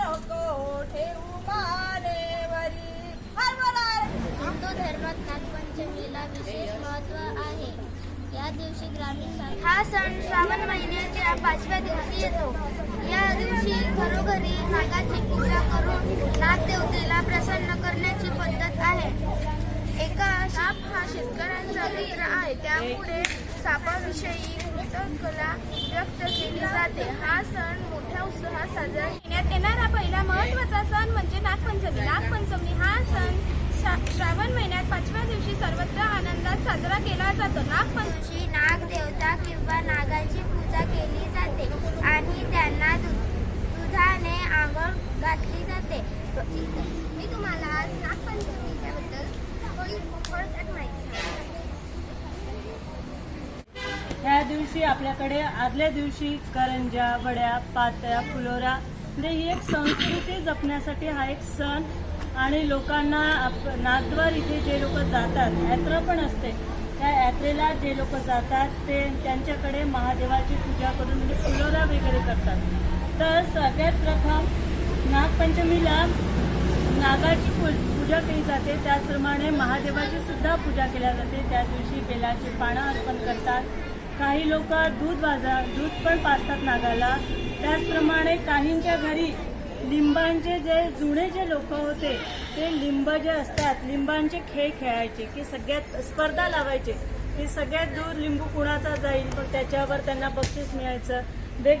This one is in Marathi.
नको ठेवू मानेवरी हिंदू धर्मात नागपंचमीला विशेष महत्त्व आहे या दिवशी ग्रामीण हा सण श्रावण महिन्याच्या पाचव्या दिवशी येतो. या दिवशी घरोघरी नागाची पूजा करून नागदेवतेला प्रसन्न करण्याची पद्धत आहे. एका साप हा शेतकऱ्यांचा मित्र आहे. त्यामुळे सापाविषयी कृतज्ञता व्यक्त केली जाते. हा सण मोठ्या उत्साहात साजरा करण्यात येणार पहिला महत्त्वाचा सण म्हणजे नागपंचमी. नागपंचमी हा सण श्रा- श्रावण महिन्यात पाचव्या दिवशी सर्वत्र आनंदात साजरा केला जातो. नागपंचमी दिवशी नागदेवता किंवा नागाची पूजा केली जाते आणि त्यांना दु- दुधाने आंघोळ घातली जाते. मी तुम्हाला आज नागपंचमीच्या बद्दल थोडक्यात माहिती. ह्या दिवशी आपल्याकडे आदल्या दिवशी करंजा वड्या पात्या फुलोरा म्हणजे ही एक संस्कृती जपण्यासाठी हा एक सण आणि लोकांना आप नागद्वार इथे जे लोक जातात यात्रा पण असते. त्या यात्रेला जे लोक जातात ते त्यांच्याकडे महादेवाची पूजा करून म्हणजे फुलोरा वगैरे करतात. तर सगळ्यात प्रथम नागपंचमीला नागाची पूजा केली जाते. त्याचप्रमाणे महादेवाची सुद्धा पूजा केल्या जाते. त्या दिवशी बेलाची पानं अर्पण करतात. काही लोक दूध वाजा दूध पण पाजतात नागाला. त्याचप्रमाणे काहींच्या घरी लिंबांचे जे जुने जे लोक होते ते लिंब जे असतात लिंबांचे खेळ खेळायचे की सगळ्यात स्पर्धा लावायचे की सगळ्यात दूर लिंबू कुणाचा जाईल मग त्याच्यावर त्यांना बक्षीस मिळायचं. वेग